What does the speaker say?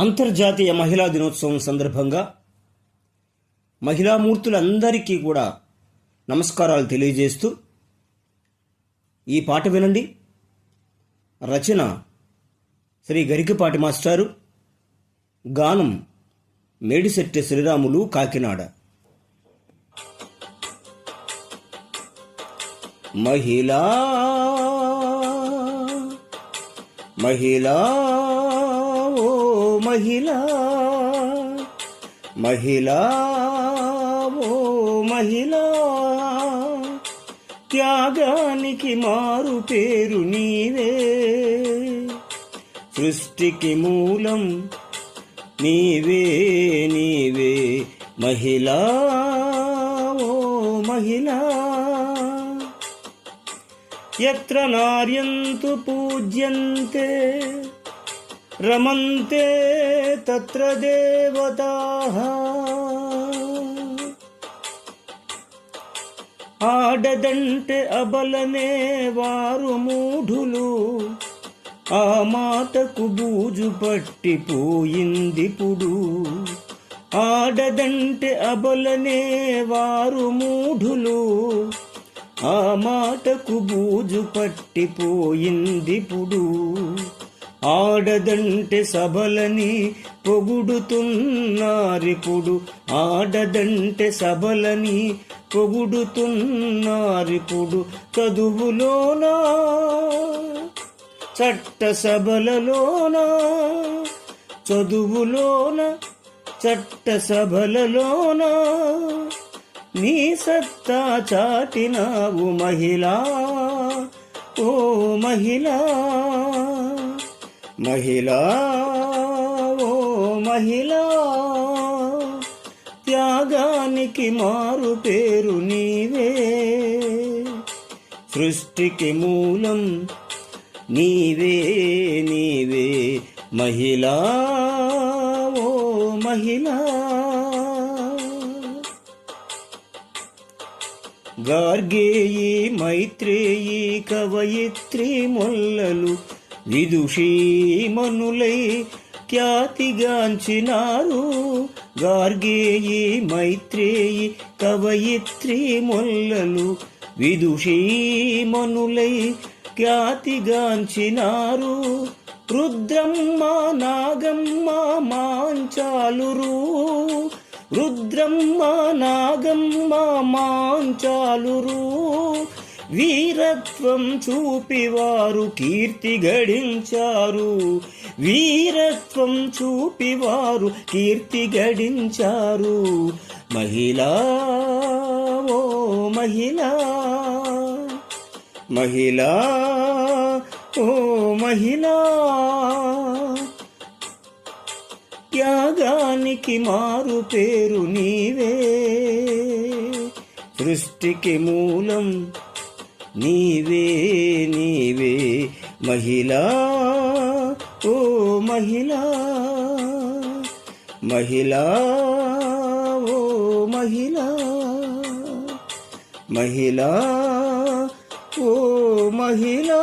అంతర్జాతీయ మహిళా దినోత్సవం సందర్భంగా మహిళామూర్తులందరికీ కూడా నమస్కారాలు తెలియజేస్తూ ఈ పాట వినండి. రచన శ్రీ గరికపాటి మాస్టారు. గానం మేడిశెట్టి శ్రీరాములు కాకినాడ. మహిళా మహిళా మహిళా మహిళా ఓ మహిళా త్యాగానికి మారు పేరు నీవే. సృష్టికి మూలం నీవే నీవే. మహిళా ఓ మహిళా ఎత్ర నార్యంతు పూజ్యంతే. రమంతే తత్ర దేవతాః ఆడదంటే అబలనే వారు మూఢులు ఆ మాటకు బూజు పట్టిపోయిందిప్పుడు ఆడదంటే అబలనే వారు మూఢులు ఆ మాటకు బూజు పట్టిపోయిందిప్పుడు ఆడదంటే సభలని పొగుడుతున్నారిప్పుడు. ఆడదంటే సభలని పొగుడుతున్నారిప్పుడు. చదువులోనా? చట్ట సభలలోనా చదువులోన? చట్ట సభలలోన నీ సత్తా చాటినావు మహిళా. ఓ మహిళా. మహిళా ఓ మహిళా త్యాగానికి మారు పేరు నీవే. సృష్టికి మూలం నీవే నీవే. మహిళా ఓ మహిళా. గార్గేయి మైత్రేయి కవయిత్రి మొల్లలు విదుషీమనులై ఖ్యాతిగాంచినారు. గార్గేయి మైత్రేయి కవయిత్రి మొల్లలు విదుషీమనులై ఖ్యాతిగాంచినారు. రుద్రమ్మ నాగమ్మ మాంచాలురు. రుద్రమ్మ నాగమ్మ మాంచాలురు. వీరత్వం చూపివారు కీర్తి గడించారు. వీరత్వం చూపివారు కీర్తి గడించారు. మహిళా ఓ మహిళా మహిళా ఓ మహిళా. త్యాగానికి మారు పేరు నీవే సృష్టికి మూలం నీవే నీవే మహిళా ఓ మహిళా మహిళా ఓ మహిళా మహిళా ఓ మహిళా.